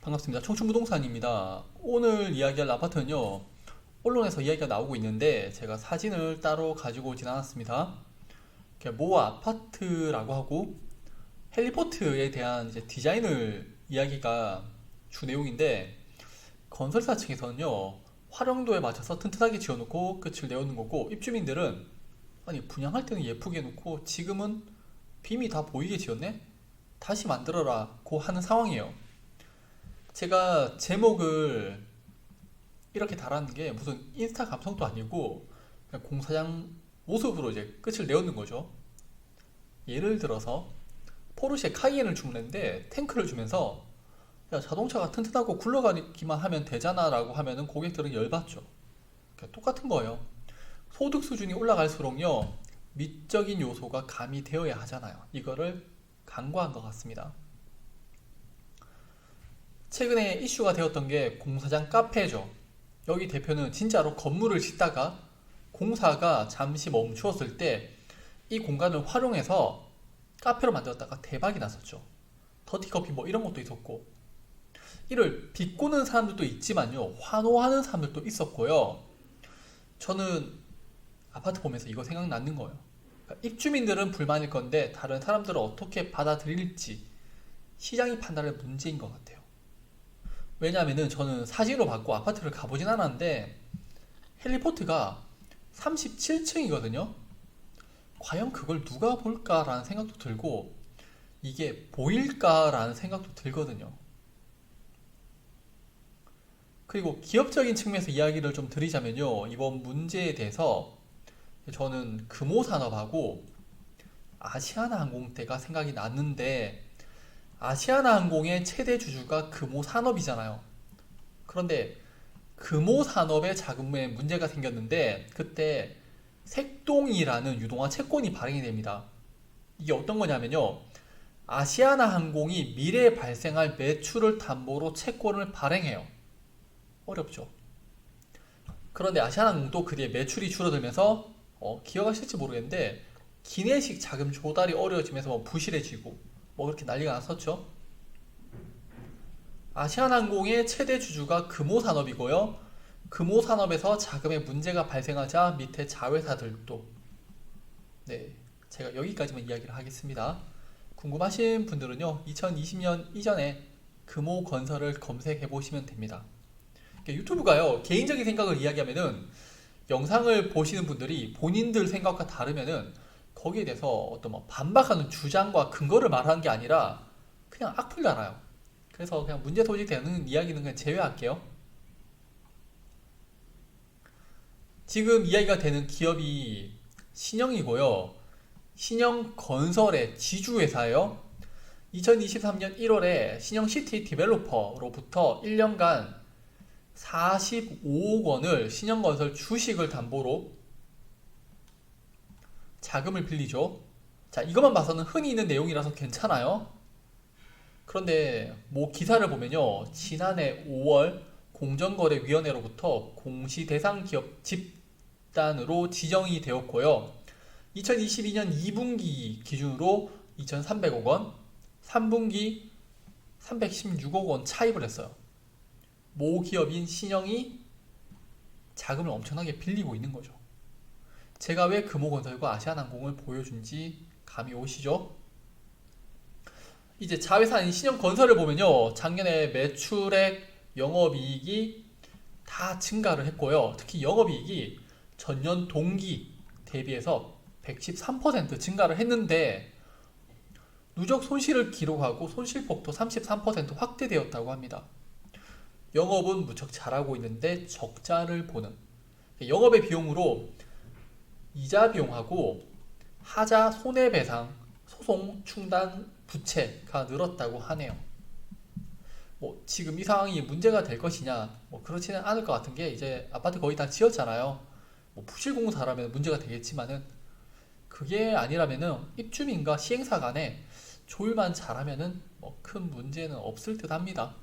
반갑습니다. 청춘부동산입니다. 오늘 이야기할 아파트는요, 언론에서 이야기가 나오고 있는데, 제가 사진을 따로 가지고 오진 않았습니다. 이렇게 모 아파트라고 하고, 헬리포트에 대한 이제 디자인을 이야기가 주 내용인데, 건설사 측에서는요, 활용도에 맞춰서 튼튼하게 지어놓고 끝을 내오는 거고, 입주민들은, 아니, 분양할 때는 예쁘게 해놓고, 지금은 빔이 다 보이게 지었네? 다시 만들어라 고 하는 상황이에요. 제가 제목을 이렇게 달았는 게 무슨 인스타 감성도 아니고 그냥 공사장 모습으로 이제 끝을 내었는 거죠. 예를 들어서 포르쉐 카이엔을 주문했는데 탱크를 주면서 야 자동차가 튼튼하고 굴러가기만 하면 되잖아 라고 하면은 고객들은 열받죠. 그러니까 똑같은 거예요. 소득 수준이 올라갈수록요 미적인 요소가 가미되어야 하잖아요. 이거를 간과한 것 같습니다. 최근에 이슈가 되었던 게 공사장 카페죠. 여기 대표는 진짜로 건물을 짓다가 공사가 잠시 멈추었을 때 이 공간을 활용해서 카페로 만들었다가 대박이 났었죠. 더티커피 뭐 이런 것도 있었고 이를 비꼬는 사람들도 있지만요 환호하는 사람들도 있었고요 저는 아파트 보면서 이거 생각나는 거예요 그러니까 입주민들은 불만일 건데 다른 사람들은 어떻게 받아들일지 시장이 판단할 문제인 것 같아요 왜냐하면은 저는 사진으로 받고 아파트를 가보진 않았는데 헬리포트가 37층이거든요. 과연 그걸 누가 볼까라는 생각도 들고 이게 보일까라는 생각도 들거든요. 그리고 기업적인 측면에서 이야기를 좀 드리자면요. 이번 문제에 대해서 저는 금호산업하고 아시아나항공때가 생각이 났는데 아시아나항공의 최대 주주가 금호산업이잖아요. 그런데 금호산업의 자금에 문제가 생겼는데 그때 색동이라는 유동화 채권이 발행이 됩니다. 이게 어떤 거냐면요. 아시아나항공이 미래에 발생할 매출을 담보로 채권을 발행해요. 어렵죠. 그런데 아시아나항공도 그 뒤에 매출이 줄어들면서 어, 기억하실지 모르겠는데 기내식 자금 조달이 어려워지면서 뭐 부실해지고 뭐 그렇게 난리가 났었죠. 아시아나항공의 최대 주주가 금호산업이고요. 금호산업에서 자금에 문제가 발생하자 밑에 자회사들도 네, 제가 여기까지만 이야기를 하겠습니다. 궁금하신 분들은요, 2020년 이전에 금호건설을 검색해 보시면 됩니다. 유튜브가요, 개인적인 생각을 이야기하면은 영상을 보시는 분들이 본인들 생각과 다르면은 거기에 대해서 어떤 뭐 반박하는 주장과 근거를 말하는 게 아니라 그냥 악플 달아요. 그래서 그냥 문제 소지되는 이야기는 그냥 제외할게요. 지금 이야기가 되는 기업이 신영이고요. 신영 건설의 지주회사예요. 2023년 1월에 신영 시티 디벨로퍼로부터 1년간 45억 원을 신영건설 주식을 담보로 자금을 빌리죠. 자, 이것만 봐서는 흔히 있는 내용이라서 괜찮아요. 그런데 뭐 기사를 보면요. 지난해 5월 공정거래위원회로부터 공시 대상 기업 집단으로 지정이 되었고요. 2022년 2분기 기준으로 2,300억 원, 3분기 316억 원 차입을 했어요. 모 기업인 신영이 자금을 엄청나게 빌리고 있는 거죠. 제가 왜 금호건설과 아시아나항공을 보여준지 감이 오시죠? 이제 자회사인 신영건설을 보면요. 작년에 매출액, 영업이익이 다 증가를 했고요. 특히 영업이익이 전년 동기 대비해서 113% 증가를 했는데 누적 손실을 기록하고 손실폭도 33% 확대되었다고 합니다. 영업은 무척 잘하고 있는데 적자를 보는 영업의 비용으로 이자 비용하고 하자 손해배상 소송 충당 부채가 늘었다고 하네요. 뭐 지금 이 상황이 문제가 될 것이냐 뭐 그렇지는 않을 것 같은 게 이제 아파트 거의 다 지었잖아요. 뭐 부실공사라면 문제가 되겠지만은 그게 아니라면은 입주민과 시행사 간에 조율만 잘하면은 뭐 큰 문제는 없을 듯합니다.